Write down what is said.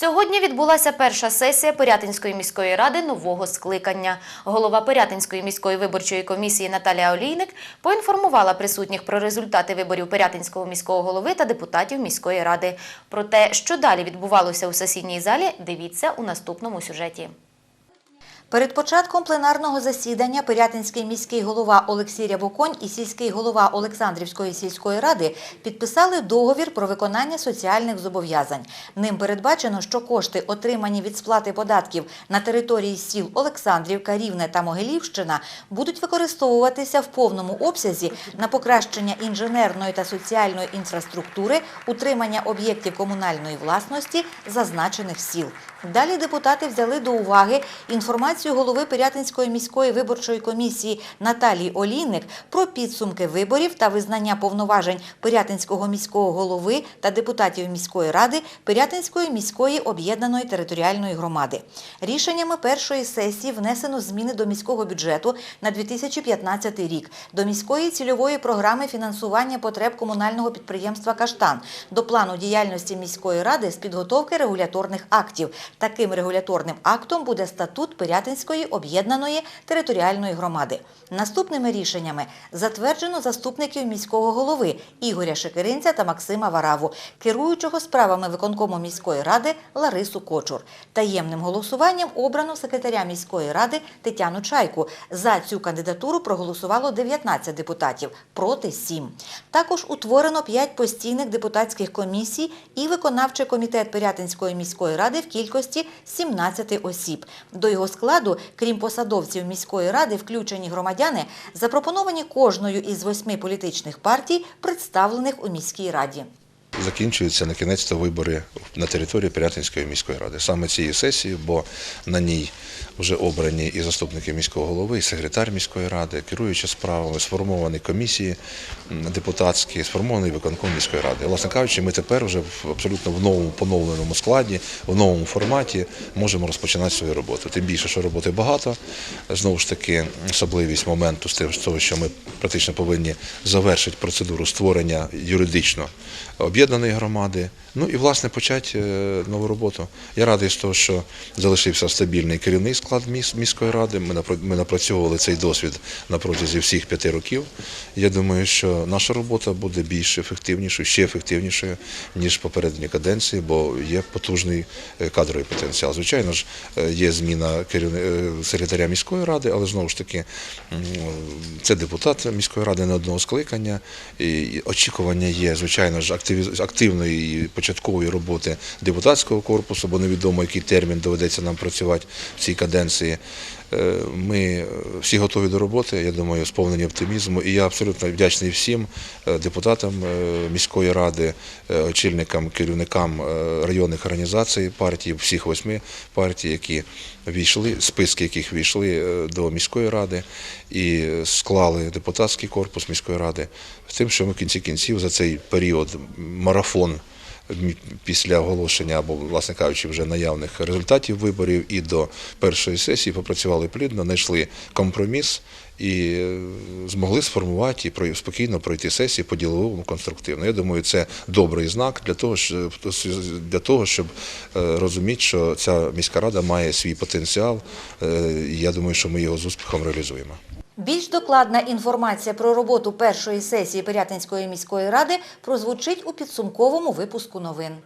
Сьогодні відбулася перша сесія Пирятинської міської ради нового скликання. Голова Пирятинської міської виборчої комісії Наталія Олійник поінформувала присутніх про результати виборів Пирятинського міського голови та депутатів міської ради. Про те, що далі відбувалося у сесійній залі, дивіться у наступному сюжеті. Перед початком пленарного засідання Пирятинський міський голова Олексій Рябоконь і сільський голова Олександрівської сільської ради підписали договір про виконання соціальних зобов'язань. Ним передбачено, що кошти, отримані від сплати податків на території сіл Олександрівка, Рівне та Могилівщина, будуть використовуватися в повному обсязі на покращення інженерної та соціальної інфраструктури, утримання об'єктів комунальної власності зазначених сіл. Далі депутати взяли до уваги інформацію голови Пирятинської міської виборчої комісії Наталії Олійник про підсумки виборів та визнання повноважень Пирятинського міського голови та депутатів міської ради Пирятинської міської об'єднаної територіальної громади. Рішеннями першої сесії внесено зміни до міського бюджету на 2015 рік, до міської цільової програми фінансування потреб комунального підприємства Каштан, до плану діяльності міської ради з підготовки регуляторних актів. Таким регуляторним актом буде статут Пирятинської об'єднаної територіальної громади. Наступними рішеннями затверджено заступників міського голови Ігоря Шекеринця та Максима Вараву, керуючого справами виконкому міської ради Ларису Кочур. Таємним голосуванням обрано секретаря міської ради Тетяну Чайку. За цю кандидатуру проголосувало 19 депутатів, проти 7. Також утворено 5 постійних депутатських комісій і виконавчий комітет Пирятинської міської ради в кількості 17 осіб. До його складу, крім посадовців міської ради, включені громадяни, запропоновані кожною із восьми політичних партій, представлених у міській раді. Закінчуються на кінець то вибори на території Пирятинської міської ради. Саме цієї сесії, бо на ній вже обрані і заступники міського голови, і секретар міської ради, керуючи справами, сформовані комісії депутатські, сформований виконком міської ради. Власне кажучи, ми тепер вже абсолютно в новому поновленому складі, в новому форматі можемо розпочинати свою роботу. Тим більше, що роботи багато. Знову ж таки, особливість моменту з того, що ми практично повинні завершити процедуру створення юридично об'єднаної громади. Ну і власне почати е, нову роботу. Я радий з того, що залишився стабільний керівний склад міської ради. Ми напрацьовували цей досвід на протязі всіх п'яти років. Я думаю, що наша робота буде більш ефективнішою, ще ефективнішою ніж попередні каденції, бо є потужний е, кадровий потенціал. Звичайно ж, е, є зміна секретаря міської ради, але знову ж таки це депутат міської ради не одного скликання. І очікування є, звичайно ж, активної і початкової роботи депутатського корпусу, бо невідомо, який термін доведеться нам працювати в цій каденції. Е, Ми е, всі готові до роботи, я думаю, сповнені оптимізму. І я абсолютно вдячний всім е, депутатам міської ради, очільникам, керівникам районних організацій партій, всіх восьми партій, які війшли, списки яких війшли до міської ради і склали депутатський корпус міської ради. З тим, що ми в кінці кінців за цей період марафон після оголошення або, власне кажучи, вже наявних результатів виборів і до першої сесії попрацювали плідно, знайшли компроміс і е, змогли сформувати і спокійно пройти сесії по діловому конструктивно. Я думаю, це добрий знак для того, щоб, для того, щоб е, розуміти, що ця міська рада має свій потенціал. Е, і Я думаю, що ми його з успіхом реалізуємо. Більш докладна інформація про роботу першої сесії Пирятинської міської ради прозвучить у підсумковому випуску новин.